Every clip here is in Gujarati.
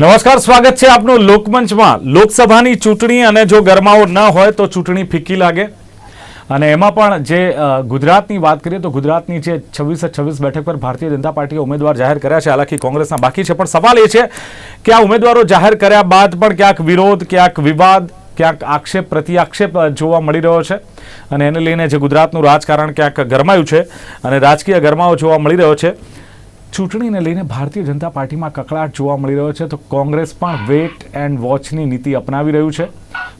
નમસ્કાર, સ્વાગત છે આપનું લોકમંચમાં. લોકસભાની ચૂંટણી અને જો ગરમાવો ન હોય તો ચૂંટણી ફીકી લાગે. અને એમાં પણ જે ગુજરાતની વાત કરીએ તો ગુજરાતની જે છવ્વીસે છવ્વીસ બેઠક પર ભારતીય જનતા પાર્ટીએ ઉમેદવાર જાહેર કર્યા છે. હાલાકી કોંગ્રેસના બાકી છે. પણ સવાલ એ છે કે આ ઉમેદવારો જાહેર કર્યા બાદ પણ ક્યાંક વિરોધ, ક્યાંક વિવાદ, ક્યાંક આક્ષેપ પ્રતિ આક્ષેપ જોવા મળી રહ્યો છે. અને એને લઈને જે ગુજરાતનું રાજકારણ ક્યાંક ગરમાયું છે અને રાજકીય ગરમાવો જોવા મળી રહ્યો છે. ચૂંટણીને લઈને ભારતીય જનતા પાર્ટીમાં કકળાટ જોવા મળી રહ્યો છે, તો કોંગ્રેસ પણ વેટ એન્ડ વોચની નીતિ અપનાવી રહ્યું છે.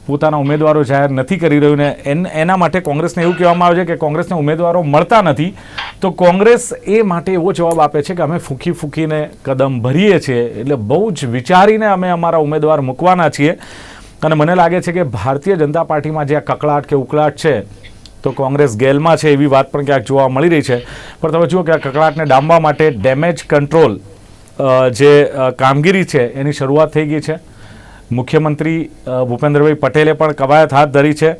પોતાના ઉમેદવારો જાહેર નથી કરી રહ્યું ને એન- માટે કોંગ્રેસને એવું કહેવામાં આવે છે કે કોંગ્રેસને ઉમેદવારો મળતા નથી. તો કોંગ્રેસ એ માટે એવો જવાબ આપે છે કે અમે ફૂંકી ફૂંકીને કદમ ભરીએ છીએ, એટલે બહુ જ વિચારીને અમે અમારા ઉમેદવાર મૂકવાના છીએ. અને મને લાગે છે કે ભારતીય જનતા પાર્ટીમાં જે આ કકળાટ કે ઉકળાટ છે તો કોંગ્રેસ ગેલમાં છે એવી વાત પણ ક્યાંક જોવા મળી રહી છે. પણ તમે જુઓ કે આ કકળાટને ડામવા માટે ડેમેજ કંટ્રોલ જે કામગીરી છે એની શરૂઆત થઈ ગઈ છે. મુખ્યમંત્રી ભૂપેન્દ્રભાઈ પટેલે પણ કવાયત હાથ ધરી છે.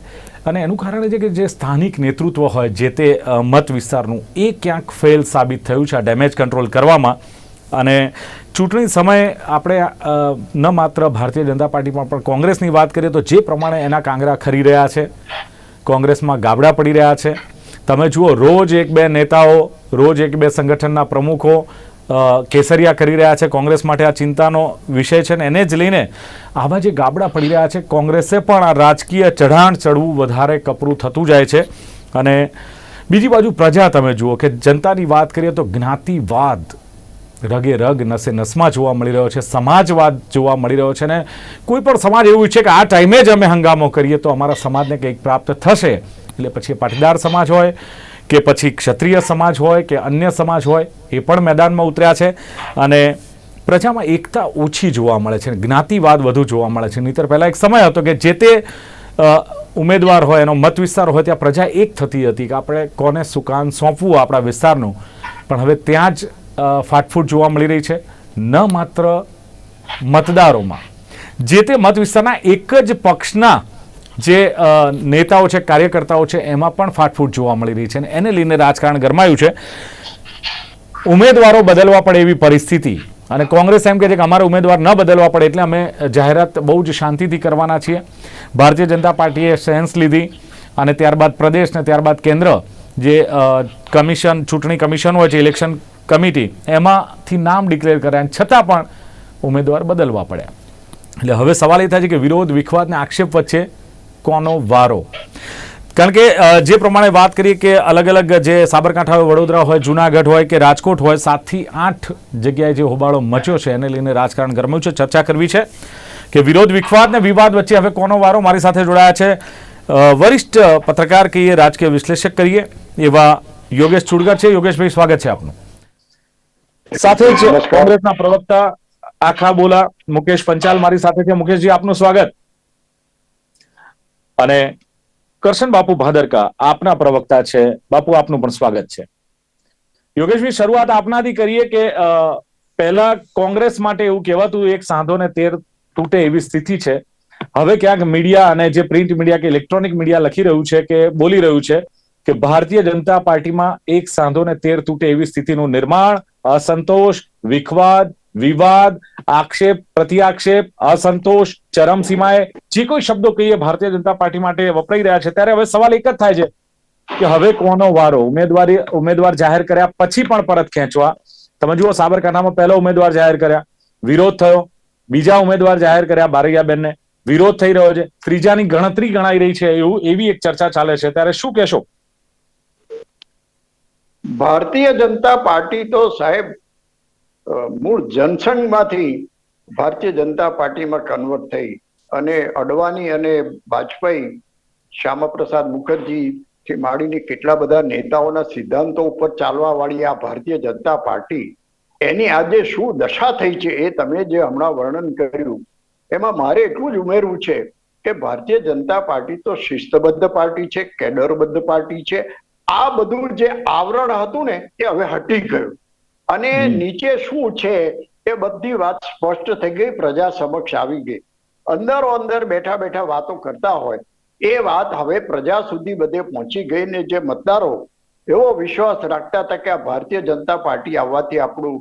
અને એનું કારણ છે કે જે સ્થાનિક નેતૃત્વ હોય, જે તે મત વિસ્તારનું, એ ક્યાંક ફેલ સાબિત થયું છે આ ડેમેજ કંટ્રોલ કરવામાં. અને ચૂંટણી સમયે આપણે ન માત્ર ભારતીય જનતા પાર્ટીમાં પણ કોંગ્રેસની વાત કરીએ તો જે પ્રમાણે એના કાંગરા ખરી રહ્યા છે કોંગ્રેસમાં ગાબડા પડી રહ્યા છે. તમે જુઓ, રોજ એક બે નેતાઓ, રોજ એક બે સંગઠનના પ્રમુખો કેસરિયા કરી રહ્યા છે કોંગ્રેસ માટે આ ચિંતાનો વિષય છે ને એને જ લઈને આવા જે ગાબડા પડી રહ્યા છે, કોંગ્રેસે પણ આ રાજકીય ચઢાણ ચડવું વધારે કપરું થતું જાય છે. અને બીજી બાજુ પ્રજા તમે જુઓ કે જનતાની વાત કરીએ તો જ્ઞાતિવાદ રગે રગ નસે નસમાં જોવા મળી રહ્યો છે, સમાજવાદ જોવા મળી રહ્યો છે ને કોઈ પણ સમાજ એવું છે કે આ ટાઈમે જ અમે હંગામો કરીએ તો અમારા સમાજને કંઈક પ્રાપ્ત થશે. એટલે પછી પાટીદાર સમાજ હોય કે પછી ક્ષત્રિય સમાજ હોય કે અન્ય સમાજ હોય, એ પણ મેદાનમાં ઉતર્યા છે. અને પ્રજામાં એકતા ઓછી જોવા મળે છે, જ્ઞાતિવાદ વધુ જોવા મળે છે. નહીતર પહેલાં એક સમય હતો કે જે તે ઉમેદવાર હોય, એનો મત વિસ્તાર હોય, ત્યાં પ્રજા એક થતી હતી કે આપણે કોને સુકાન સોંપવું આપણા વિસ્તારનું. પણ હવે ત્યાં જ ફાટફૂટ જોવા મળી રહી છે. ન માત્ર મતદારોમાં. જે તે મત વિસ્તારના એક જ પક્ષના જે નેતાઓ છે, કાર્યકર્તાઓ છે, એમાં પણ ફાટફૂટ જોવા મળી રહી છે અને એને લઈને રાજકારણ ગરમાયું છે. ઉમેદવારો બદલવા પડે એવી પરિસ્થિતિ. અને કોંગ્રેસ એમ કહે છે કે અમારા ઉમેદવાર ન બદલવા પડે એટલે અમે જાહેરાત બહુ જ શાંતિથી કરવાના છીએ. ભારતીય જનતા પાર્ટીએ સેન્સ લીધી અને ત્યારબાદ પ્રદેશ ને ત્યારબાદ કેન્દ્ર જે કમિશન, ચૂંટણી કમિશન હોય છે, ઇલેક્શન કમિટી એમાંથી નામ ડિક્લેર કર્યા અને છતાં પણ ઉમેદવાર બદલવા પડ્યા એટલે હવે સવાલ એ થાય છે કે વિરોધ, વિખવાદ અને આક્ષેપ વચ્ચે કોનો વારો? કારણ કે જે પ્રમાણે વાત કરીએ કે અલગ અલગ જે સાબરકાંઠા હોય વડોદરા હોય, જુનાગઢ હોય કે રાજકોટ હોય સાતથી આઠ જગ્યાએ જે હોબાળો મચ્યો છે એને લઈને રાજકારણ ગરમ્યું છે. ચર્ચા કરવી છે કે વિરોધ, વિખવાદ ને વિવાદ વચ્ચે હવે કોનો વારો મારી સાથે જોડાયા છે. વરિષ્ઠ પત્રકાર કહીએ રાજકીય વિશ્લેષક કરીએ એવા યોગેશ ચુડગર છે. યોગેશભાઈ, સ્વાગત છે આપનું. સાથે જ કોંગ્રેસના પ્રવક્તા આખા બોલા મુકેશ પંચાલ મારી સાથે છે. મુકેશજી આપનું સ્વાગત. અને કરશન બાપુ ભાદરકા આપના પ્રવક્તા છે. બાપુ આપનું પણ સ્વાગત છે. યોગેશભાઈ શરૂઆત આપનાથી કરીએ કે પહેલા કોંગ્રેસ માટે એવું કહેવાતું એક સાંધો ને તેર તૂટે એવી સ્થિતિ છે. હવે ક્યાંક મીડિયા અને જે પ્રિન્ટ મીડિયા કે ઇલેક્ટ્રોનિક મીડિયા લખી રહ્યું છે કે બોલી રહ્યું છે કે ભારતીય જનતા પાર્ટીમાં એક સાંધો ને તેર તૂટે એવી સ્થિતિનું નિર્માણ અસંતોષ વિખવાદ વિવાદ આક્ષેપ પ્રત્યાક્ષેપ અસંતોષ ચરમસીમાએ જે કોઈ શબ્દો કહીએ ભારતીય જનતા પાર્ટી માટે વપરાઈ રહ્યા છે ત્યારે હવે સવાલ એક જ થાય છે કે હવે કોનો વારો ઉમેદવારી ઉમેદવાર જાહેર કર્યા પછી પણ પરત ખેંચવા તમે જુઓ સાબરકાંઠામાં પહેલો ઉમેદવાર જાહેર કર્યા વિરોધ થયો બીજા ઉમેદવાર જાહેર કર્યા બારૈયાબેનને વિરોધ થઈ રહ્યો છે ત્રીજાની ગણતરી ગણાઈ રહી છે એવું એવી એક ચર્ચા ચાલે છે ત્યારે શું કહેશો ભારતીય જનતા પાર્ટી તો સાહેબ મૂળ જનસંઘમાંથી ભારતીય જનતા પાર્ટીમાં કન્વર્ટ થઈ અને અડવાણી અને વાજપેયી, શ્યામાપ્રસાદ મુખર્જી થી માંડીને કેટલા બધા નેતાઓના સિદ્ધાંતો ઉપર ચાલવા વાળી આ ભારતીય જનતા પાર્ટી, એની આજે શું દશા થઈ છે એ તમે જે હમણાં વર્ણન કર્યું, એમાં મારે એટલું જ ઉમેરવું છે કે ભારતીય જનતા પાર્ટી તો શિસ્તબદ્ધ પાર્ટી છે, કેડરબદ્ધ પાર્ટી છે આ બધું જે આવરણ હતું ને એ હવે હટી ગયું. અને નીચે શું છે એ બધી વાત સ્પષ્ટ થઈ ગઈ પ્રજા સમક્ષ આવી ગઈ. અંદરો અંદર બેઠા બેઠા વાતો કરતા હોય એ વાત હવે પ્રજા સુધી બધે પહોંચી ગઈ ને જે મતદારો એવો વિશ્વાસ રાખતા હતા કે આ ભારતીય જનતા પાર્ટી આવવાથી આપણું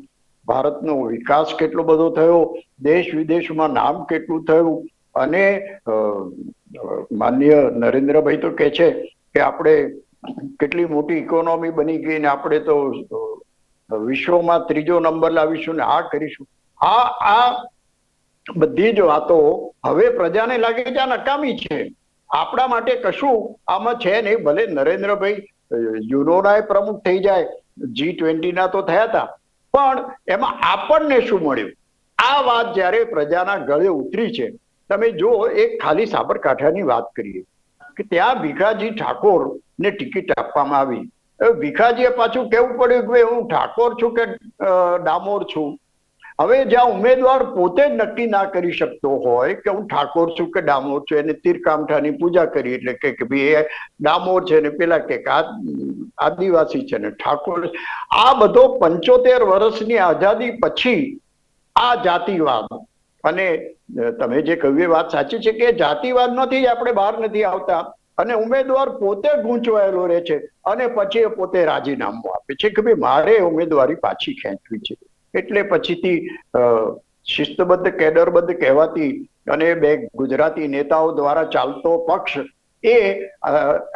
ભારતનો વિકાસ કેટલો બધો થયો દેશ વિદેશમાં નામ કેટલું થયું અને અ, નરેન્દ્રભાઈ તો કે છે કે આપણે કેટલી મોટી ઇકોનોમી બની ગઈ ને આપણે તો વિશ્વમાં ત્રીજો નંબર લાવીશું ને આ કરીશું. આ આ બધી જ વાતો હવે પ્રજાને લાગે કે આ નકામી છે. આપણા માટે કશું આમાં છે નહીં ભલે નરેન્દ્રભાઈ અ, યુરોના પ્રમુખ થઈ જાય જી ટ્વેન્ટીના તો થયા હતા. પણ એમાં આપણને શું મળ્યું? આ વાત જ્યારે પ્રજાના ગળે ઉતરી છે તમે જો એક ખાલી સાબરકાંઠાની વાત કરીએ. કે ત્યાં ભીખાજી ઠાકોર ને ટિકિટ આપવામાં આવી. ભીખાજીએ પાછું કેવું પડ્યું કે હું ઠાકોર છું કે ડામોર છું? હવે જ્યાં ઉમેદવાર પોતે નક્કી ના કરી શકતો હોય કે હું ઠાકોર છું કે ડામોર છું, એને તીરકામઠાની પૂજા કરી એટલે કે ભાઈ એ ડામોર છે ને પેલા કે આદિવાસી છે ને ઠાકોર આ બધો પંચોતેર વર્ષની આઝાદી પછી આ જાતિવાદ અને તમે જે કહ્યું એ વાત સાચી છે કે જાતિવાદમાંથી જ આપણે બહાર નથી આવતા. અને ઉમેદવાર પોતે ગૂંચવાયેલો રહે છે અને પછી એ પોતે રાજીનામું આપે છે કે ભાઈ મારે ઉમેદવારી પાછી ખેંચવી છે. એટલે પછીથી શિસ્તબદ્ધ કેડરબદ્ધ કહેવાતી અને બે ગુજરાતી નેતાઓ દ્વારા ચાલતો પક્ષ એ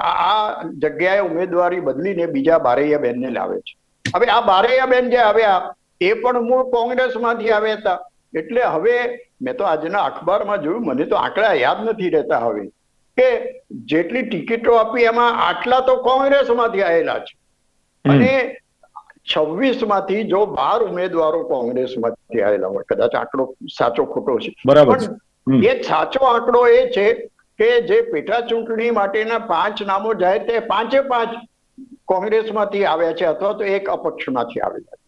આ જગ્યાએ ઉમેદવારી બદલીને બીજા બારૈયા બેનને લાવે છે. હવે આ બારૈયા બેન જે આવ્યા એ પણ મૂળ કોંગ્રેસમાંથી આવ્યા હતા. એટલે હવે મેં તો આજના અખબારમાં જોયું, મને તો આંકડા યાદ નથી રહેતા હવે. કે જેટલી ટિકિટો આપી એમાં આટલા તો કોંગ્રેસમાંથી આવેલા છે. અને છવ્વીસમાંથી જો બાર ઉમેદવારો કોંગ્રેસમાંથી આવેલા હોય કદાચ આંકડો સાચો ખોટો છે. બરાબર એ સાચો આંકડો એ છે કે જે પેટા ચૂંટણી માટેના પાંચ નામો જાહેર તે પાંચે પાંચ કોંગ્રેસમાંથી આવ્યા છે અથવા તો એક અપક્ષમાંથી આવેલા છે.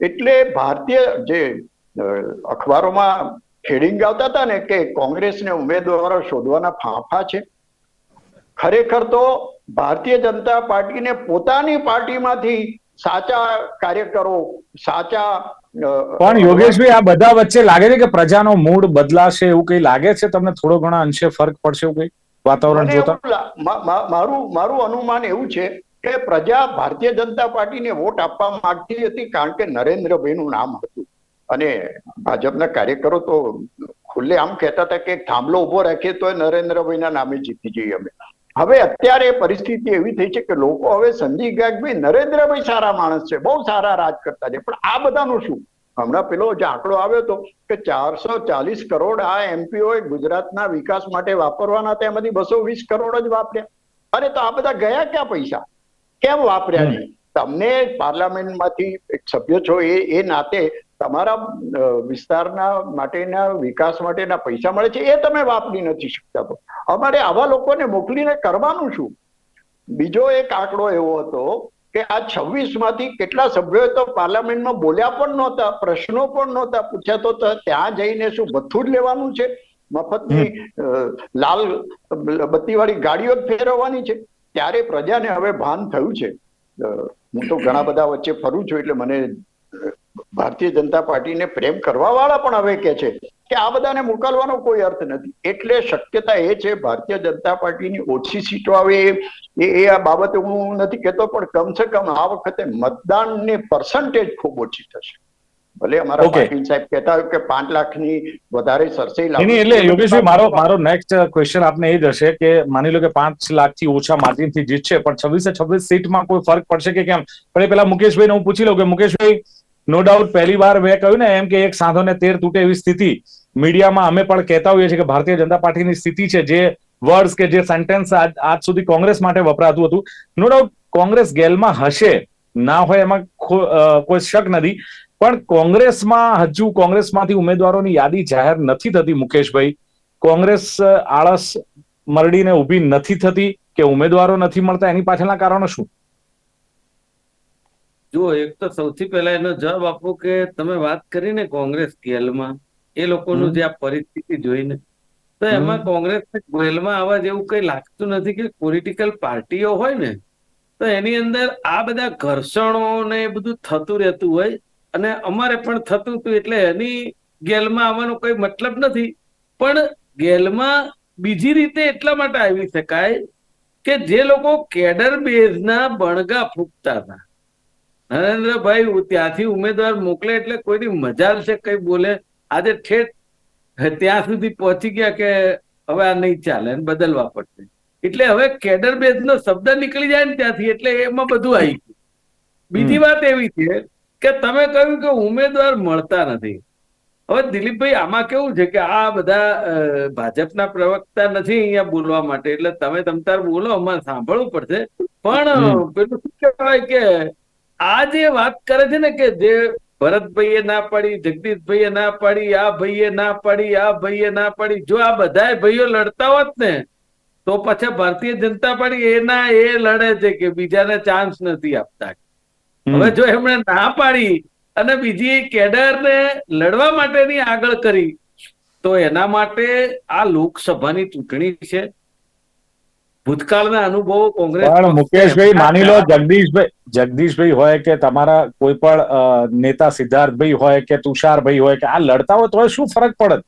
એટલે ભારતીય જે અખબારોમાં હેડિંગ આવતા હતા ને કે કોંગ્રેસને ઉમેદવારો શોધવાના ફાંફા છે. ખરેખર તો ભારતીય જનતા પાર્ટીને પોતાની પાર્ટીમાંથી સાચા કાર્યકરો સાચા પણ યોગેશભાઈ આ બધા વચ્ચે લાગે છે કે પ્રજાનો મૂડ બદલાશે એવું કઈ લાગે છે? તમને થોડો ઘણા અંશે ફરક પડશે એવું કઈ વાતાવરણ જોતા? મારું મારું અનુમાન એવું છે કે પ્રજા ભારતીય જનતા પાર્ટીને વોટ આપવા માંગતી હતી કારણ કે નરેન્દ્રભાઈનું નામ હતું. અને ભાજપના કાર્યકરો તો ખુલ્લે આમ કહેતા હતા કે થાંભલો ઊભો રાખીએ તો નરેન્દ્રભાઈના નામે જીતી જઈએ અમે. હવે અત્યારે પરિસ્થિતિ એવી થઈ છે કે લોકો હવે સમજી ગયા કે ભાઈ નરેન્દ્રભાઈ સારા માણસ છે બહુ સારા રાજ કરતા છે. પણ આ બધાનું શું? હમણાં પેલો જે આંકડો આવ્યો હતો કે ચારસો ચાલીસ કરોડ આ એમપીઓ ગુજરાતના વિકાસ માટે વાપરવાના હતા એમાંથી બસો વીસ કરોડ જ વાપર્યા. અરે તો આ બધા ગયા ક્યાં પૈસા? કેમ વાપર્યા નહીં? તમને પાર્લામેન્ટમાંથી એક સભ્ય છો એ એ નાતે તમારા વિસ્તારના માટેના વિકાસ માટેના પૈસા મળે છે એ તમે વાપરી નથી શકતા તો. અમારે આવા લોકોને મોકલીને કરવાનું શું? બીજો એક આંકડો એવો હતો કે આ છવ્વીસમાંથી કેટલા સભ્યો તો પાર્લામેન્ટમાં બોલ્યા પણ નહોતા પ્રશ્નો પણ નહોતા પૂછ્યા તો ત્યાં જઈને શું ભથ્થું જ લેવાનું છે? મફતની લાલ બત્તીવાળી ગાડીઓ જ ફેરવવાની છે? ત્યારે પ્રજાને હવે ભાન થયું છે. હું તો ઘણા બધા વચ્ચે ફરું છું એટલે મને ભારતીય જનતા પાર્ટીને પ્રેમ કરવા વાળા પણ હવે કે છે કે આ બધાને મોકલવાનો કોઈ અર્થ નથી. એટલે શક્યતા એ છે ભારતીય જનતા પાર્ટીની ઓછી સીટો આવે એ- એ આ બાબતે હું નથી કહેતો પણ કમસે કમ આ વખતે મતદાનની પર્સન્ટેજ ખૂબ ઓછી થશે. ભલે અમારા પાટીલ સાહેબ કહેતા હોય કે પાંચ લાખની વધારે સરસઈ નહીં, એટલે યોગેશભાઈ મારો મારો નેક્સ્ટ ક્વેશ્ચન આપને એ જ હશે કે માની લો કે પાંચ લાખથી ઓછા માર્જિનથી જીતશે પણ છવ્વીસે છવ્વીસ સીટમાં કોઈ ફરક પડશે કે કેમ? પણ એ પેલા મુકેશભાઈને હું પૂછી લઉં કે મુકેશભાઈ નો ડાઉટ પહેલી વાર મેં કહ્યું ને એમ કે એક સાંધો ને તેર તૂટે એવી સ્થિતિ. મીડિયામાં અમે પણ કહેતા હોઈએ છીએ કે ભારતીય જનતા પાર્ટીની સ્થિતિ છે, જે વર્ડ્સ કે જે સેન્ટેન્સ આજ સુધી કોંગ્રેસ માટે વપરાતું હતું. નો ડાઉટ કોંગ્રેસ ગેલમાં હશે, ના હોય એમાં કોઈ શક નથી. પણ કોંગ્રેસમાં હજુ કોંગ્રેસમાંથી ઉમેદવારોની યાદી જાહેર નથી થતી, મુકેશભાઈ. કોંગ્રેસ આળસ, મરડીને ઊભી નથી થતી કે ઉમેદવારો નથી મળતા, એની પાછળના કારણો શું? જુઓ એક તો સૌથી પહેલા એનો જવાબ આપો કે તમે વાત કરીને કોંગ્રેસ ગેલમાં એ લોકોનું જે આ પરિસ્થિતિ જોઈને. તો એમાં કોંગ્રેસ ગેલમાં આવા જેવું કઈ લાગતું નથી કે પોલિટિકલ પાર્ટીઓ હોય ને તો એની અંદર આ બધા ઘર્ષણો ને એ બધું થતું રહેતું હોય અને અમારે પણ થતું હતું એટલે એની ગેલમાં આવવાનો કોઈ મતલબ નથી. પણ ગેલમાં બીજી રીતે એટલા માટે આવી શકાય કે જે લોકો કેડર બેઝના બણગા ફૂંકતા હતા. નરેન્દ્રભાઈ ત્યાંથી ઉમેદવાર મોકલે એટલે કોઈની મજા છે કઈ બોલે? આજે ઠેઠ ત્યાં સુધી પહોંચી ગયા કે હવે આ નહીં ચાલે બદલવા પડશે? એટલે હવે કેડર બેઝ નો શબ્દ નીકળી જાય ને ત્યાંથી એટલે એમાં બધું આવી ગયું. બીજી વાત એવી છે કે તમે કહ્યું કે ઉમેદવાર મળતા નથી. હવે દિલીપભાઈ આમાં કેવું છે કે આ બધા ભાજપના પ્રવક્તા નથી અહીંયા બોલવા માટે. એટલે તમે તમતાર બોલો અમારે સાંભળવું પડશે. પણ પેલું શું કહેવાય કે આ જે વાત કરે છે ને કે જે ભરતભાઈએ ના પાડી જગદીશભાઈએ ના પાડી આ ભાઈએ ના પાડી આ ભાઈએ ના પાડી જો આ બધા ભાઈઓ લડતા હોત ને તો પછી ભારતીય જનતા પાર્ટી એના એ લડે છે કે બીજાને ચાન્સ નથી આપતા. હવે જો એમણે ના પાડી અને બીજી કેડરને લડવા માટેની આગળ કરી તો એના માટે આ લોકસભાની ચૂંટણી છે ભૂતકાળના અનુભવો કોંગ્રેસ પણ મુકેશભાઈ માની લો જગદીશભાઈ જગદીશભાઈ હોય કે તમારા કોઈ પણ નેતા સિદ્ધાર્થભાઈ હોય કે તુષારભાઈ હોય કે આ લડતા હોય તો શું ફરક પડે?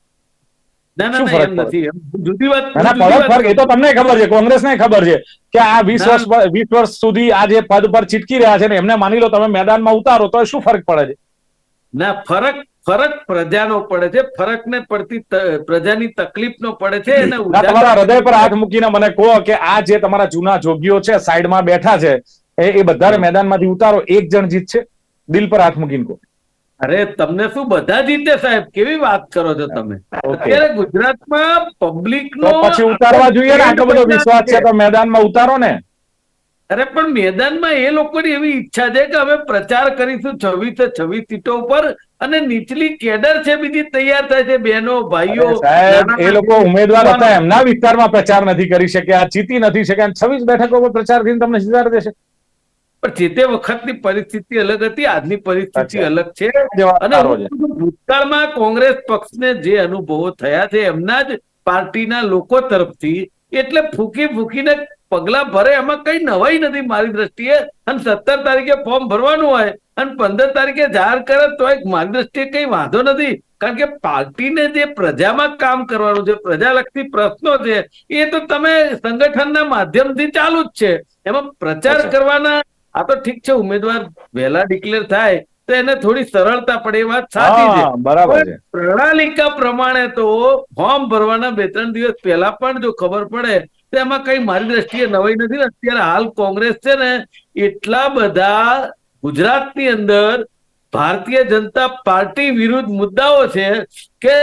ના ફરક એમ નથી. જુદી વાત ના ના, પડે વાત ફરક એ તો તમને ખબર છે કોંગ્રેસને ખબર છે કે આ વીસ. વર્ષ વીસ વર્ષ સુધી આ જે પદ પર ચીટકી રહ્યા છે ને એમને માની લો તમે મેદાનમાં ઉતારો તો શું ફરક પડે છે? ના ફરક ફરક પ્રજાનો પડે છે ફરકને પડતી પ્રજાની તકલીફનો પડે છે અને તમારા હૃદય પર હાથ મૂકીને મને કહો કે આ જે તમારા જૂના જોગીઓ છે સાઈડમાં બેઠા છે એ એ બધાને મેદાનમાંથી ઉતારો એક જણ જીતશે દિલ પર હાથ મૂકીને કહો. અરે તમને શું બધા જીતે સાહેબ? કેવી વાત કરો છો તમે? અત્યારે ગુજરાતમાં પબ્લિક નો પછી ઉતારવા જોઈએ ને આટલો બધો વિશ્વાસ છે તો મેદાનમાં ઉતારો ને. અરે પણ મેદાનમાં એ લોકોની એવી ઈચ્છા છે કે અમે પ્રચાર કરીશું છવ્વીસે છવ્વીસ સીટો ઉપર અને નીચલી કેડર છે બીજી તૈયાર થાય છે બહેનો ભાઈઓ એ લોકો ઉમેદવાર હતા એમના વિસ્તારમાં પ્રચાર નથી કરી શક્યા જીતી નથી શક્યા છવ્વીસ બેઠકો પર પ્રચાર કરીને તમને સુધાર દેશે. પણ જે તે વખતની પરિસ્થિતિ અલગ હતી આજની પરિસ્થિતિ અલગ છે. અને ભૂતકાળમાં કોંગ્રેસ પક્ષને જે અનુભવો થયા છે એમના જ પાર્ટીના લોકો તરફથી એટલે ફૂકી ફૂકીને પગલા ભરે એમાં કઈ નવાઈ નથી મારી દ્રષ્ટિએ. અને સત્તર તારીખે ફોર્મ ભરવાનું હોય અને પંદર તારીખે જાહેર કરે તો મારી દ્રષ્ટિએ કઈ વાંધો નથી. કારણ કે પાર્ટીને જે પ્રજામાં કામ કરવાનું છે પ્રજાલક્ષી પ્રશ્નો છે એ તો તમે સંગઠનના માધ્યમથી ચાલુ જ છે. એમાં પ્રચાર કરવાના આ તો ઠીક છે ઉમેદવાર વહેલા ડિક્લેર થાય તો એને થોડી સરળતા પડે એ વાત સાચી છે. બરાબર છે. પ્રણાલિકા પ્રમાણે તો ફોર્મ ભરવાના બે ત્રણ દિવસ પહેલા પણ જો ખબર પડે તો કઈ મારી દ્રષ્ટિએ નવાઈ નથી અત્યારે હાલ કોંગ્રેસ છે ને, એટલા બધા ગુજરાતની અંદર ભારતીય જનતા પાર્ટી વિરુદ્ધ મુદ્દાઓ છે કે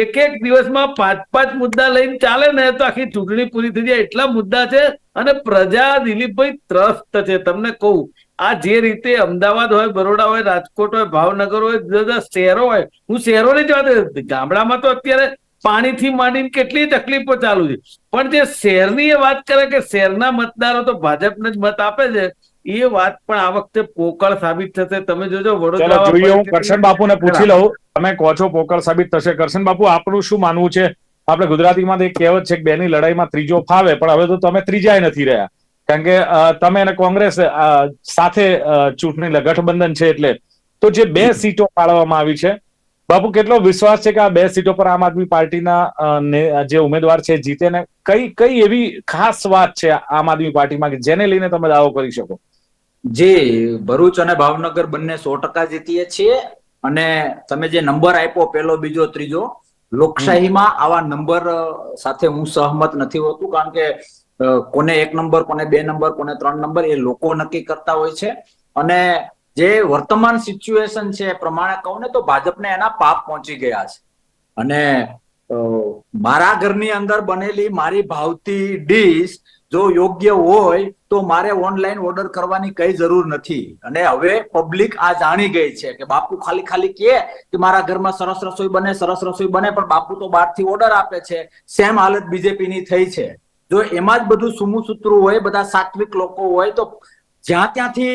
એક એક દિવસમાં પાંચ પાંચ મુદ્દા લઈને ચાલે ને, તો આખી ચૂંટણી પૂરી થઈ જાય. એટલા મુદ્દા છે અને પ્રજા દિલીપભાઈ ત્રસ્ત છે. તમને કહું, આ જે રીતે અમદાવાદ હોય, બરોડા હોય, રાજકોટ હોય, ભાવનગર હોય જુદા શહેરો હોય. હું શહેરોની જ વાત. ગામડામાં તો અત્યારે પાણીથી માંડીને કેટલી તકલીફો ચાલુ છે. પણ જે શહેરની એ વાત કરે કે શહેરના મતદારો તો ભાજપને જ મત આપે છે એ વાત પણ આ વખતે પોકળ સાબિત થશે. તમે જોજો વડોદરા જોઈએ હું કરશન બાપુને પૂછી લઉં. તમે કહો છો પોકળ સાબિત થશે. કરશન બાપુ આપણું શું માનવું છે? આપણે ગુજરાતીમાં એક કહેવત છે કે બેની લડાઈમાં ત્રીજો ફાવે પણ હવે તો તમે ત્રીજાય નથી રહ્યા. કારણ કે તમે અને કોંગ્રેસ સાથે ચૂંટણી ગઠબંધન છે એટલે. તો જે બે સીટો ફાળવવામાં આવી છે બાપુ, કેટલો વિશ્વાસ છે કે આ બે સીટો પર આમ આદમી પાર્ટીના જે ઉમેદવાર છે જીતે ને કઈ કઈ એવી ખાસ વાત છે આમ આદમી પાર્ટીમાં કે જેને લઈને તમે દાવો કરી શકો? જી ભરૂચ અને ભાવનગર બંને સો ટકા જીતીએ છીએ અને તમે જે નંબર આપ્યો, પેલો, બીજો, ત્રીજો, લોકશાહીમાં આવા નંબર સાથે હું સહમત નથી હોતું કારણ કે કોને એક નંબર, કોને બે નંબર, કોને ત્રણ નંબર એ લોકો નક્કી કરતા હોય છે. અને જે વર્તમાન સિચ્યુએશન છે પ્રમાણે કહું ને તો ભાજપને એના પાપ પહોંચી ગયા છે. અને મારા ઘરની અંદર બનેલી મારી ભાવતી ડીશ જો યોગ્ય હોય તો મારે ઓનલાઈન ઓર્ડર કરવાની કઈ જરૂર નથી. અને હવે પબ્લિક આ જાણી ગઈ છે કે બાપુ ખાલી ખાલી કહે કે મારા ઘરમાં સરસ રસોઈ બને, સરસ રસોઈ બને, પણ બાપુ તો બહારથી ઓર્ડર આપે છે. સેમ હાલત બીજેપી ની થઈ છે. જો એમાં જ બધું સુમુસૂત્રું હોય, બધા સાત્વિક લોકો હોય, તો જ્યાં ત્યાંથી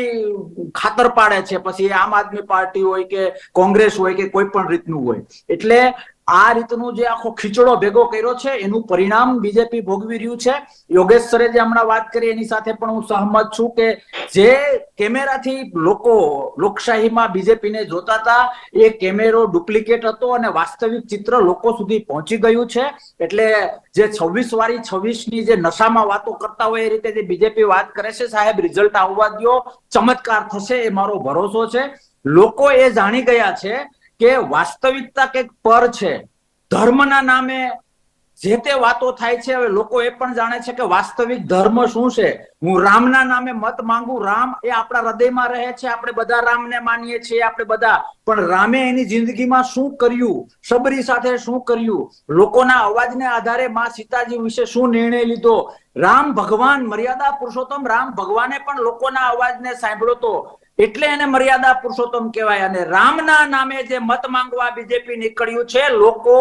ખાતર પાડે છે, પછી આમ આદમી પાર્ટી હોય કે કોંગ્રેસ હોય કે કોઈ પણ રીતનું હોય. એટલે આ રીતનું જે આખો ખીચડો ભેગો કર્યો છે, એનું પરિણામ બીજેપી ભોગવી રહ્યું છે. યોગેશ્વરે જે હમણાં વાત કરી, એની સાથે પણ હું સહમત છું કે જે કેમેરાથી લોકો લોકશાહીમાં બીજેપીને જોતા હતા, એ કેમેરો ડુપ્લિકેટ હતો અને વાસ્તવિક ચિત્ર લોકો સુધી પહોંચી ગયું છે. એટલે જે છવ્વીસ વાળી છવ્વીસની જે નશામાં વાતો કરતા હોય એ રીતે જે બીજેપી વાત કરે છે, સાહેબ, રિઝલ્ટ આવવા દો ચમત્કાર થશે એ મારો ભરોસો છે. લોકો એ જાણી ગયા છે કે વાસ્તવિકતા કંઈક પર છે. ધર્મના નામે જે તે વાતો થાય છે, હવે લોકો એ પણ જાણે છે કે વાસ્તવિક ધર્મ શું છે? હું રામના નામે મત માંગુ, રામ એ આપણા હૃદયમાં રહે છે, આપણે બધા રામને માનીએ છીએ, આપણે બધા. પણ રામે એની જિંદગીમાં શું કર્યું? સબરી સાથે શું કર્યું? લોકોના અવાજને આધારે માં સીતાજી વિશે શું નિર્ણય લીધો? રામ ભગવાન, મર્યાદા પુરુષોત્તમ રામ ભગવાને પણ લોકોના અવાજને સાંભળ્યો તો એટલે એને મર્યાદા પુરુષોત્તમ કહેવાય. અને રામના નામે જે મત માંગવા બીજેપી નીકળ્યું છે, લોકો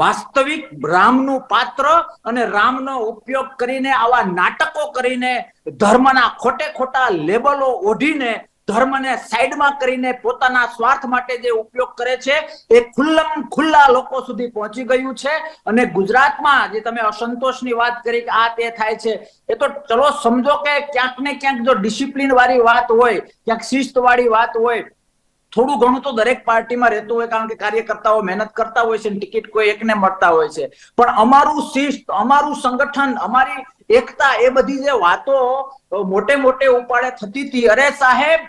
વાસ્તવિક રામનું પાત્ર અને રામનો ઉપયોગ કરીને આવા નાટકો કરીને ધર્મના ખોટે ખોટા લેબલો ઓઢીને ધર્મને સાઈડમાં કરીને પોતાના સ્વાર્થ માટે જે ઉપયોગ કરે છે, એ ખુલ્લમ ખુલ્લા લોકો સુધી પહોંચી ગયું છે. અને ગુજરાતમાં જે તમે અસંતોષની વાત કરી કે આ તે થાય છે, એ તો ચલો સમજો કે ક્યાંક ને ક્યાંક જો ડિસિપ્લિન વાળી વાત હોય, ક્યાંક શિસ્ત વાળી વાત હોય, થોડું ઘણું તો દરેક પાર્ટીમાં રહેતું હોય, કારણ કે કાર્યકર્તાઓ મહેનત કરતા હોય છે ટિકિટ કોઈ એકને મળતા હોય છે. પણ અમારું શિસ્ત, અમારું સંગઠન, અમારી એકતા એ બધી જે વાતો મોટે મોટે ઉપાડે થતી હતી. અરે સાહેબ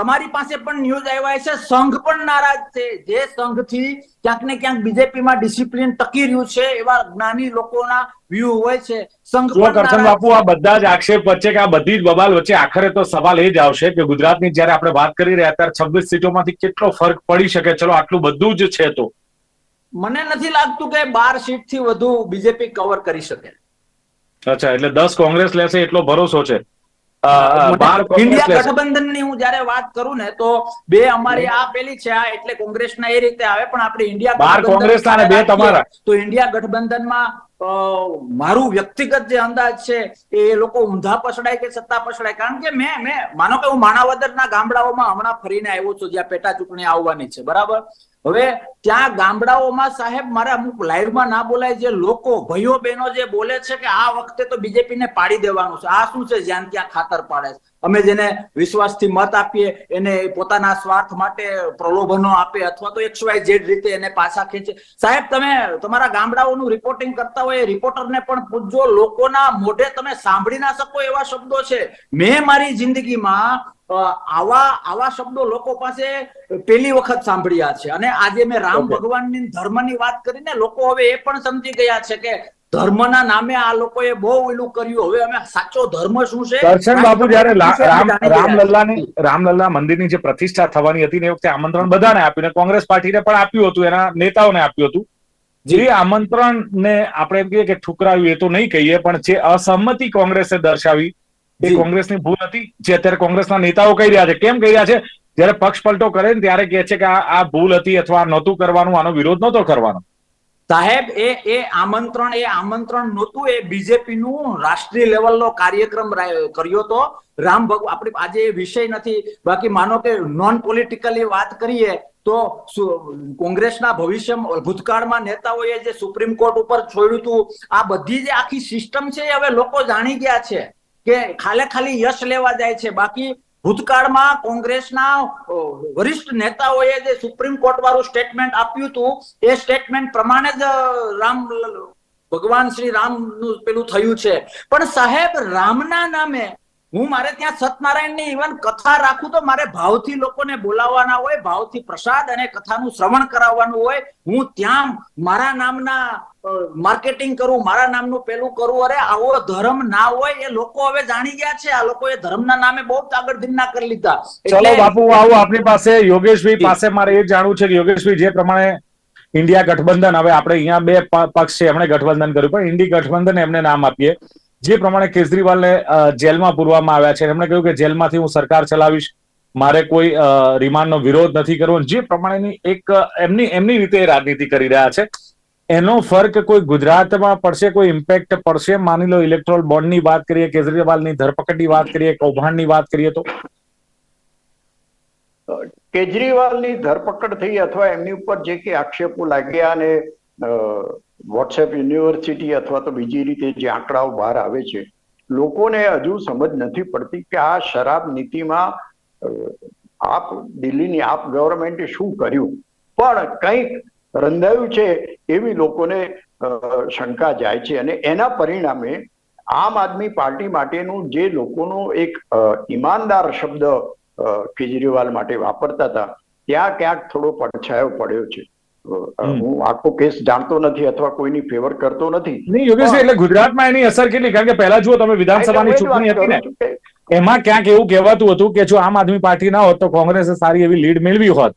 તમારી પાસે પણ ન્યૂઝ આવ્યા છે સંઘ પણ નારાજ છે. જે સંઘથી ક્યાંક ને ક્યાંક બીજેપીમાં ડિસિપ્લિન ટકી રહ્યું છે એવા જ્ઞાની લોકોના વ્યૂ હોય છે. સંઘ કરશન બાપુ આ બધા જ આક્ષેપ વચ્ચે કે આ બધી જ બબાલ વચ્ચે આખરે તો સવાલ એ જ આવશે કે ગુજરાતની જ્યારે આપણે વાત કરી રહ્યા ત્યારે છવ્વીસ સીટોમાંથી કેટલો ફરક પડી શકે? ચલો આટલું બધું જ છે તો. મને નથી લાગતું કે બાર સીટથી વધુ બીજેપી કવર કરી શકે. અચ્છા એટલે દસ કોંગ્રેસ લેશે એટલો ભરોસો છે. ઇન્ડિયા ગઠબંધનની હું જયારે વાત કરું ને તો બે અમારી આ પેલી છે આ એટલે કોંગ્રેસના એ રીતે આવે પણ આપણે ઇન્ડિયા બાર ગઠબંધન કોંગ્રેસના બે તમારા. તો ઇન્ડિયા ગઠબંધનમાં મારું વ્યક્તિગત જે અંદાજ છે એ લોકો ઊંધા પછડાય કે સત્તા પછડાય? કારણ કે મેં મેં માનો કે હું માણાવદરના ગામડાઓમાં હમણાં ફરીને આવ્યો છું જ્યાં પેટા ચૂંટણી આવવાની છે બરાબર? હવે ત્યાં ગામડાઓમાં સાહેબ મારે અમુક લાઈવમાં ના બોલાય, જે લોકો, ભાઈઓ, બહેનો જે બોલે છે કે આ વખતે તો બીજેપીને પાડી દેવાનું છે. આ શું છે? જ્યાં ત્યાં ખાતર પાડે છે. અમે જેને વિશ્વાસથી મત આપીએ, એને પોતાના સ્વાર્થ માટે પ્રલોભનો આપે અથવા તો એક્સ વાય જેડ રીતે એને પાછા ખેંચે. સાહેબ, તમે તમારા ગામડાઓનું રિપોર્ટિંગ કરતા હોય, એ રિપોર્ટરને પણ પૂછજો. લોકોના મોઢે તમે સાંભળી ના શકો એવા શબ્દો છે. મેં મારી જિંદગીમાં આવા આવા શબ્દો લોકો પાસે પહેલી વખત સાંભળ્યા છે. અને આજે મેં રામ. ભગવાનની ધર્મની વાત કરીને લોકો હવે એ પણ સમજી ગયા છે કે ધર્મના નામે આ લોકોએ બહુ એલું કર્યું. હવે અમે સાચો ધર્મ શું છે? દર્શન બાપુ જયારે રામ. રામલલ્લાની રામલલ્લા મંદિરની જે પ્રતિષ્ઠા થવાની હતી ને એ વખતે આમંત્રણ બધાને આપ્યું ને કોંગ્રેસ પાર્ટીને પણ આપ્યું હતું એના નેતાઓને આપ્યું હતું. જે. આમંત્રણ ને આપણે એમ કહીએ કે ઠુકરાવ્યું એ તો નહીં કહીએ પણ જે અસહમતિ કોંગ્રેસે દર્શાવી એ કોંગ્રેસની ભૂલ હતી જે અત્યારે કોંગ્રેસના નેતાઓ કહી રહ્યા છે. કેમ કહી રહ્યા છે? જયારે પક્ષ પલટો કરે ને ત્યારે કહે છે કે આ ભૂલ હતી અથવા નહોતું કરવાનું આનો વિરોધ નહોતો કરવાનો. સાહેબ એ એ આમંત્રણ એ આમંત્રણ નહોતું એ બીજેપી નું રાષ્ટ્રીય લેવલનો કાર્યક્રમ કર્યો તો. રામ ભગ આપણે આજે એ વિષય નથી. બાકી માનો કે નોન પોલિટિકલી વાત કરીએ તો કોંગ્રેસના ભવિષ્ય ભૂતકાળમાં નેતાઓએ જે સુપ્રીમ કોર્ટ ઉપર છોડ્યું હતું આ બધી જે આખી સિસ્ટમ છે એ હવે લોકો જાણી ગયા છે. કે ખાલે ખાલી યશ લેવા જાય છે. બાકી ભૂતકાળમાં કોંગ્રેસના વરિષ્ઠ નેતાઓએ જે સુપ્રીમ કોર્ટ વાળું સ્ટેટમેન્ટ આપ્યું હતું, એ સ્ટેટમેન્ટ પ્રમાણે જ રામ, ભગવાન શ્રી રામનું પેલું થયું છે. પણ સાહેબ, રામના નામે હું મારે ત્યાં સત્યનારાયણની ઇવન કથા રાખું તો મારે ભાવથી લોકોને બોલાવવાના હોય, ભાવથી પ્રસાદ અને કથાનું શ્રવણ કરાવવાનું હોય. હું ત્યાં મારા નામના માર્કેટિંગ કરું મારા નામનું પેલું કરું. અરે આવો ધર્મ ના હોય એ લોકો હવે જાણી ગયા છે. આ લોકોએ ધર્મના નામે બહુ આગળ ધીમના કરી લીધા. ચલો બાપુ આવું આપણી પાસે. યોગેશભાઈ પાસે મારે એ જાણવું છે કે યોગેશભાઈ જે પ્રમાણે ઇન્ડિયા ગઠબંધન હવે આપણે અહીંયા બે પક્ષ છે એમણે ગઠબંધન કર્યું. પણ ઇન્ડી ગઠબંધન એમને નામ આપીએ. જે પ્રમાણે કેજરીવાલને જેલમાં પૂરવામાં આવ્યા છે એમણે કહ્યું કે જેલમાંથી હું સરકાર ચલાવીશ. મારે કોઈ રિમાન્ડનો વિરોધ નથી કરવો. જે પ્રમાણેની એક એમની એમની રીતે રાજનીતિ કરી રહ્યા છે. એનો ફર્ક કોઈ ગુજરાતમાં પડશે, કોઈ ઇમ્પેક્ટ પડશે? માની લો ઇલેક્ટ્રોલ બોન્ડની વાત કરીએ, કેજરીવાલની ધરપકડની વાત કરીએ, કૌભાંડની વાત કરીએ તો? કેજરીવાલની ધરપકડ થઈ અથવા એમની ઉપર જે કે આક્ષેપો લાગ્યા અને વોટ્સએપ યુનિવર્સિટી અથવા તો બીજી રીતે જે આંકડાઓ બહાર આવે છે, લોકોને હજુ સમજ નથી પડતી કે આ શરાબ નીતિમાં આપ દિલ્હીની આપ ગવર્મેન્ટે શું કર્યું. પણ કંઈક રંધાયું છે એવી લોકોને શંકા જાય છે અને એના પરિણામે આમ આદમી પાર્ટી માટેનું જે લોકોનો એક ઈમાનદાર શબ્દ કેજરીવાલ માટે વાપરતા હતા ત્યાં ક્યાંક થોડો પડછાયો પડ્યો છે. હું આખો કેસ જાણતો નથી અથવા કોઈની ફેવર કરતો નથી. નહીં યોગેશ એટલે ગુજરાતમાં એની અસર કેટલી? કારણ કે પહેલા જુઓ તમે વિધાનસભાની ચૂંટણી હતી ને એમાં ક્યાંક એવું કહેવાતું હતું કે જો આમ આદમી પાર્ટી ના હોત તો કોંગ્રેસે સારી એવી લીડ મેળવી હોત.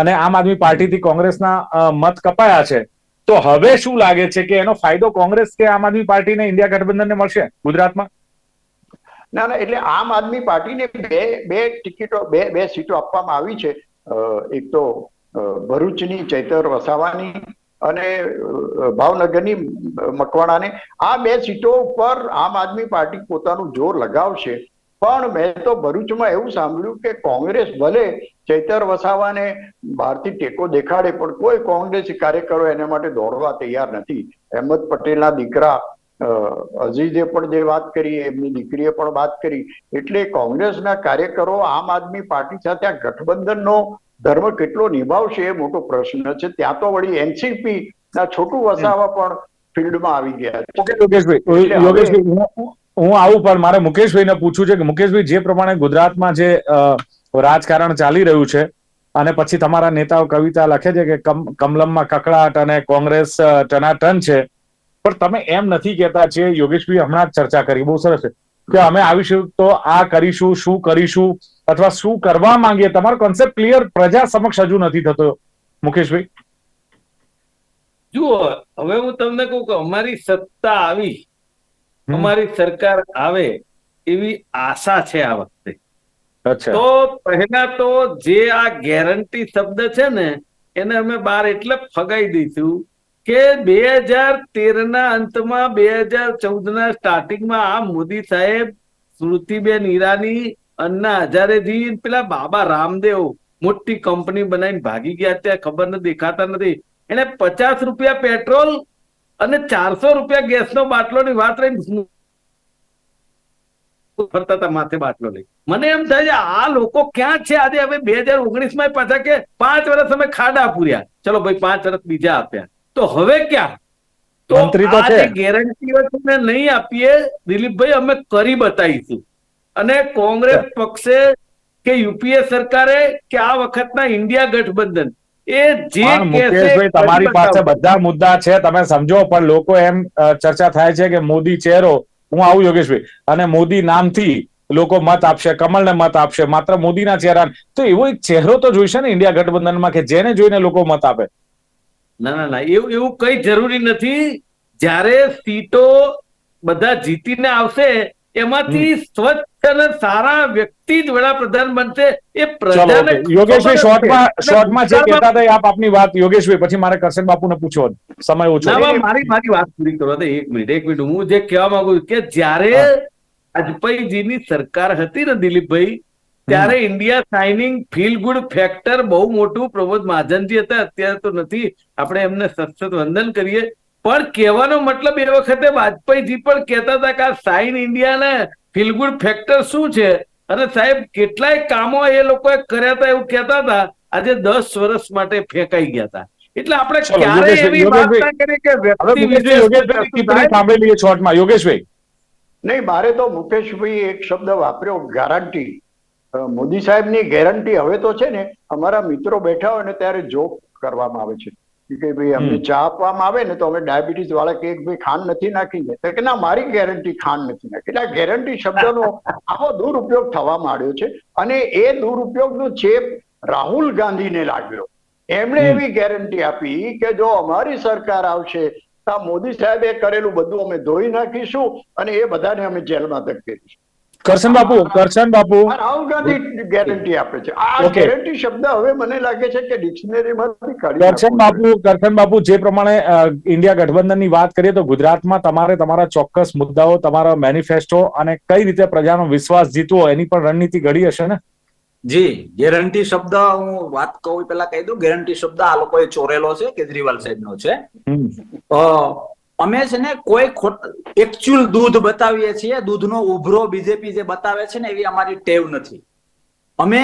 અને આમ આદમી પાર્ટીથી કોંગ્રેસના મત કપાયા છે. તો હવે શું લાગે છે કે એનો ફાયદો કોંગ્રેસ કે આમ આદમી પાર્ટીને ઇન્ડિયા ગઠબંધનને મળશે ગુજરાતમાં? ના ના, એટલે આમ આદમી પાર્ટીને બે બે ટિકિટો, બે બે સીટો આપવામાં આવી છે. એક તો ભરૂચની ચૈતર વસાવાની અને ભાવનગરની મકવાણાને. આ બે સીટો ઉપર આમ આદમી પાર્ટી પોતાનું જોર લગાવશે. પણ મેં તો ભરૂચમાં એવું સાંભળ્યું કે કોંગ્રેસ ભલે ચૈતર વસાવાને બહારથી ટેકો દેખાડે પણ કોઈ કોંગ્રેસ કાર્યકરો એના માટે દોડવા તૈયાર નથી. અહેમદ પટેલના દીકરા અઝીઝે પણ જે વાત કરી એમની દીકરીએ પણ વાત કરી. એટલે કોંગ્રેસના કાર્યકરો આમ આદમી પાર્ટી સાથે આ ગઠબંધનનો ધર્મ કેટલો નિભાવશે એ મોટો પ્રશ્ન છે. ત્યાં તો વળી એનસીપી ના છોટું વસાવા પણ ફિલ્ડમાં આવી ગયા છે. યોગેશભાઈ યોગેશભાઈ હું- આવું, પણ મારે મુકેશભાઈને પૂછવું છે કે મુકેશભાઈ, જે પ્રમાણે ગુજરાતમાં જે રાજકારણ ચાલી રહ્યું છે, અને પછી તમારા નેતાઓ કવિતા લખે છે કે કમલમમાં કકડાટ અને કોંગ્રેસ ટનાટન છે, પણ તમે એમ નથી કહેતા છે યોગેશભાઈ હમણાં જ ચર્ચા કરી, બહુ સરસ છે, કે અમે આવીશું તો આ કરીશું, શું કરીશું, અથવા શું કરવા માંગીએ તમારો કોન્સેપ્ટ ક્લિયર પ્રજા સમક્ષ હજુ નથી થતો, મુકેશભાઈ જુઓ, હવે હું તમને કહું કે અમારી સત્તા આવી. અમારી સરકાર આવે એવી આશા છે આ વખતે. તો પહેલા તો જે આ ગેરંટી શબ્દ છે ને એને અમે બહાર એટલે ફગાઈ દઈશું કે બે હજાર તેર ના અંતમાં બે હજાર ચૌદ ના સ્ટાર્ટિંગમાં આ મોદી સાહેબ સ્મૃતિબેન ઈરાની અન્ના હજારેજી પેલા બાબા રામદેવ મોટી કંપની બનાવીને ભાગી ગયા. ત્યાં ખબર નથી દેખાતા નથી. એને પચાસ રૂપિયા પેટ્રોલ અને ચારસો રૂપિયા ગેસનો બાટલોની વાત રહી ફરતા હતા માથે બાટલો લઈ. મને એમ થાય છે આ લોકો ક્યાં છે? આજે હવે બે હજાર ઓગણીસમાં પાછા કે પાંચ વર્ષ અમે ખાડા પૂર્યા. ચલો ભાઈ પાંચ વર્ષ બીજા આપ્યા. તો હવે ક્યાં? તો ગેરંટી તો આ ગેરંટીઓ તમે નહીં આપીએ. દિલીપભાઈ અમે કરી બતાવીશું. અને કોંગ્રેસ પક્ષે કે યુપીએ સરકારે કે આ વખતના ઇન્ડિયા ગઠબંધન એ જે મુકેશભાઈ તમારી પાસે બધા મુદ્દા છે તમે સમજો પણ લોકો એમ ચર્ચા થાય છે કે મોદી ચહેરો હું આવું યોગેશભાઈ અને મોદી નામથી લોકો મત આપશે કમલને મત આપશે માત્ર મોદીના ચહેરા તો એવો એક ચહેરો તો જોઈશે ને ઇન્ડિયા ગઠબંધનમાં કે જેને જોઈને લોકો મત આપે? ના ના ના એવું એવું કઈ જરૂરી નથી. જ્યારે સીટો બધા જીતીને આવશે એમાંથી સ્વચ્છ અને સારા વ્યક્તિ જ વડાપ્રધાન બનશે એ પ્રજાને યોગેશભાઈ શોર્ટમાં શોર્ટમાં જે કહેતા હતા આપ આપની વાત યોગેશભાઈ પછી મારે કરશન બાપુને પૂછો સમય ઓછો મારી મારી વાત પૂરી કરવા દે એક મિનિટ એક મિનિટ. હું જે કહેવા માંગુ કે જ્યારે વાજપેયીજીની સરકાર હતી ને દિલીપભાઈ ત્યારે India shining feel good factor બહુ મોટું પ્રમોદ મહાજનજી હતા. અત્યારે તો નથી. આપણે એમને સતત વંદન કરીએ. પણ કહેવાનો મતલબ એ વખતે વાજપેયીજી પણ કહેતા હતા કે આ સાઇન ઇન્ડિયા ને ફીલ ગુડ ફેક્ટર શું છે? અને સાહેબ કેટલાય કામો એ લોકોએ કર્યા હતા એવું કહેતા હતા. આજે દસ વર્ષ માટે ફેંકાઈ ગયા હતા. એટલે આપણે ક્યારે યોગેશભાઈ, એવી વાત. ના કરીએ કે વ્યક્તિ શોર્ટમાં યોગેશભાઈ નહીં મારે તો મુકેશભાઈ એક શબ્દ વાપર્યો ગેરંટી મોદી સાહેબની ગેરંટી હવે તો છે ને અમારા મિત્રો બેઠા હોય ને ત્યારે જોક કરવામાં આવે છે. કે ભાઈ અમને ચા આપવામાં આવે ને તો અમે ડાયાબિટીસ વાળા કે ભાઈ ખાંડ નથી નાખી ને તો કે ના મારી ગેરંટી ખાંડ નથી નાખી. એટલે આ ગેરંટી શબ્દનો આવો દુરુપયોગ થવા માંડ્યો છે અને એ દુરુપયોગનો ચેપ રાહુલ ગાંધીને લાગ્યો. એમણે એવી ગેરંટી આપી કે જો અમારી સરકાર આવશે તો મોદી સાહેબે કરેલું બધું અમે ધોઈ નાખીશું અને એ બધાને અમે જેલમાં ધકેલીશું. કરશન બાપુ કરશન બાપુ. આ રાહુલ ગેરંટી આપે છે. આ ગેરંટી શબ્દ હવે મને લાગે છે કે ડિક્શનરીમાંથી કાઢી કરશન બાપુ કરશન બાપુ જે પ્રમાણે ઇન્ડિયા ગઠબંધનની વાત કરીએ તો ગુજરાતમાં તમારે તમારા ચોક્કસ મુદ્દાઓ તમારા મેનિફેસ્ટો અને કઈ રીતે પ્રજાનો વિશ્વાસ જીતવો એની પણ રણનીતિ ઘડી હશે ને? જી ગેરંટી શબ્દ હું વાત કહું પેલા કહી દઉં. ગેરંટી શબ્દ આ લોકોએ ચોરેલો છે કેજરીવાલ સાહેબનો છે. હમ. અ, અમે છે ને કોઈ એકચ્યુઅલ દૂધ બતાવીએ છીએ, દૂધનો ઉભરો બીજેપી જે બતાવે છે ને એવી અમારી ટેવ નથી. અમે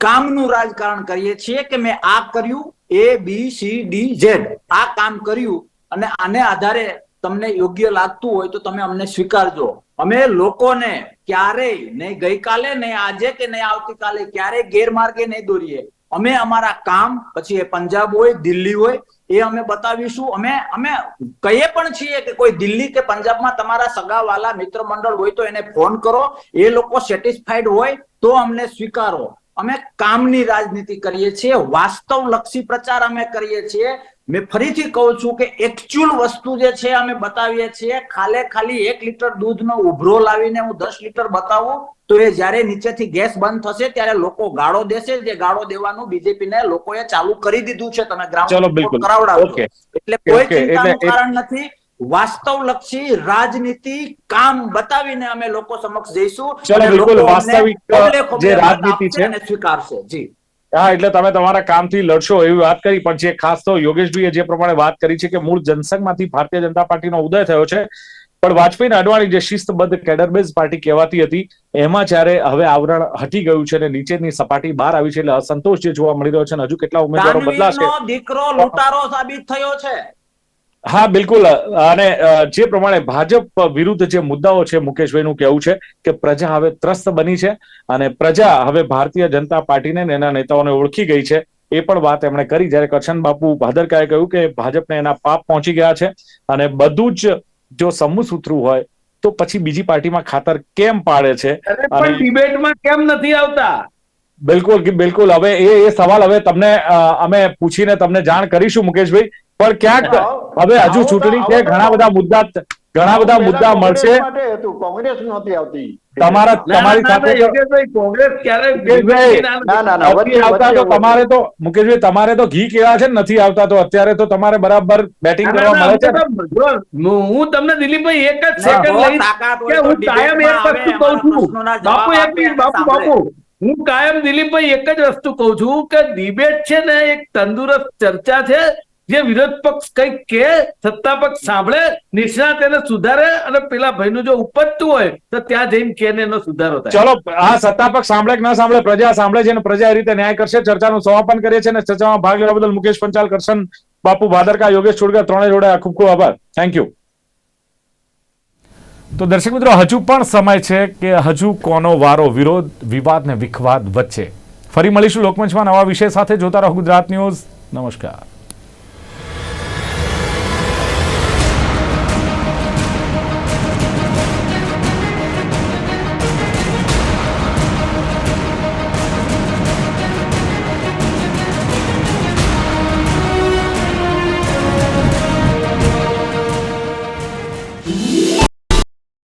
કામનું રાજકારણ કરીએ છીએ કે મેં આ કર્યું A B C D Z આ કામ કર્યું અને આને આધારે તમને યોગ્ય લાગતું હોય તો તમે અમને સ્વીકારજો. અમે લોકોને ક્યારેય, નહીં ગઈકાલે, નહીં આજે કે નહીં આવતીકાલે ક્યારેય ગેરમાર્ગે નહીં દોરીએ. અમે અમારા કામ, પછી એ પંજાબ હોય, દિલ્હી હોય, એ અમે બતાવીશું. અમે અમે કહીએ પણ છીએ કે કોઈ દિલ્હી કે પંજાબમાં તમારા સગાવાલા મિત્ર મંડળ હોય તો એને ફોન કરો. એ લોકો સેટિસ્ફાઈડ હોય તો અમને સ્વીકારો. અમે કામની રાજનીતિ કરીએ છીએ વાસ્તવ લક્ષી પ્રચાર અમે કરીએ છીએ. મેં ફરીથી કહું છું કે એકચ્યુઅલ વસ્તુ જે છે અમે બતાવીએ છીએ ખાલે ખાલી એક લીટર દૂધનો ઉભરો લાવીને હું દસ લીટર બતાવું તો એ જ્યારે નીચેથી ગેસ બંધ થશે ત્યારે લોકો ગાળો દેશે જે ગાળો દેવાનું બીજેપી ને લોકોએ ચાલુ કરી દીધું છે તમે ગ્રાઉન્ડ બિલકુલ. એટલે કોઈ ચિંતાનું કારણ નથી. વાસ્તવ લક્ષી રાજનીતિ કામ બતાવીને અમે લોકો સમક્ષ જઈશું ચલો, બિલકુલ, વાસ્તવિક, જે રાજનીતિ છે. સ્વીકારશે. જી. હા એટલે તમે તમારા કામથી લડશો એવી વાત કરી પણ જે ખાસ તો યોગેશભાઈએ જે પ્રમાણે વાત કરી છે કે મૂળ જનસંઘમાંથી ભારતીય જનતા પાર્ટીનો ઉદય થયો છે પણ વાજપેયી અને અડવાણી જે શિસ્તબદ્ધ કેડરબેઝ પાર્ટી કહેવાતી હતી એમાં જ્યારે હવે આવરણ હટી ગયું છે અને નીચેની સપાટી બહાર આવી છે એટલે અસંતોષ જે જોવા મળી રહ્યો છે અને હજુ કેટલા ઉમેદવારો બદલાશે? દીકરો લૂંટારો સાબિત થયો છે. હા બિલકુલ. અને જે પ્રમાણે ભાજપ વિરુદ્ધ જે મુદ્દાઓ છે મુકેશભાઈનું કહેવું છે કે પ્રજા હવે ત્રસ્ત બની છે અને પ્રજા હવે ભારતીય જનતા પાર્ટીને એના નેતાઓને ઓળખી ગઈ છે. એ પણ વાત એમણે કરી જ્યારે કરશન બાપુ ભાદરકાએ કહ્યું કે ભાજપને એના પાપ પહોંચી ગયા છે અને બધું જ જો સમૂહ સૂત્રું હોય તો પછી બીજી પાર્ટીમાં ખાતર કેમ પાડે છે? અને- ડિબેટમાં કેમ નથી આવતા? બિલકુલ બિલકુલ. હવે એ એ સવાલ હવે તમને અમે પૂછીને તમને જાણ કરીશું મુકેશભાઈ. પણ ક્યાંક હવે હજુ ચૂંટણી છે ઘણા બધા મુદ્દા ઘણા બધા મુદ્દા મળશે. કોંગ્રેસ નહોતી આવતી. તમારા તમારી સાથે કોંગ્રેસ તમારે તો મુકેશભાઈ તમારે તો ઘી કેવા છે નથી આવતા તો અત્યારે તો તમારે બરાબર બેટિંગ કરવા મળે છે. હું તમને દિલીપભાઈ એક જ સેકન્ડ લઈશ કે હું કાયમ એક વસ્તુ કહું છું. બાપુ એક મિનિટ બાપુ બાપુ. હું કાયમ દિલીપભાઈ એક જ વસ્તુ કહું છું કે ડિબેટ છે ને એક તંદુરસ્ત ચર્ચા છે. જે વિરોધ પક્ષ કઈ કે સત્તા પક્ષ સાંભળે નિષ્ણાત એને સુધારે અને પેલા ભાઈનું જો ઉપજતું હોય તો ત્યાં જઈને કે એનો સુધારો થાય. ચલો આ સત્તા પક્ષ સાંભળે કે ના સાંભળે પ્રજા સાંભળે છે અને પ્રજા એ રીતે ન્યાય કરશે. ચર્ચાનું સમાપન કરીએ છીએ અને ચર્ચામાં ભાગ લેવા બદલ મુકેશ પંચાલ કરશન બાપુ ભાદરકા યોગેશ છોડકર ત્રણે જોડે ખૂબ ખૂબ આભાર. થેન્ક યુ તો દર્શક મિત્રો હજુ પણ સમય છે કે હજુ કોનો વારો વિરોધ વિવાદ ને વિખવાદ વચ્ચે. ફરી મળીશું લોકમંચમાં નવા વિષય સાથે. જોતા રહો ગુજરાત ન્યૂઝ. નમસ્કાર.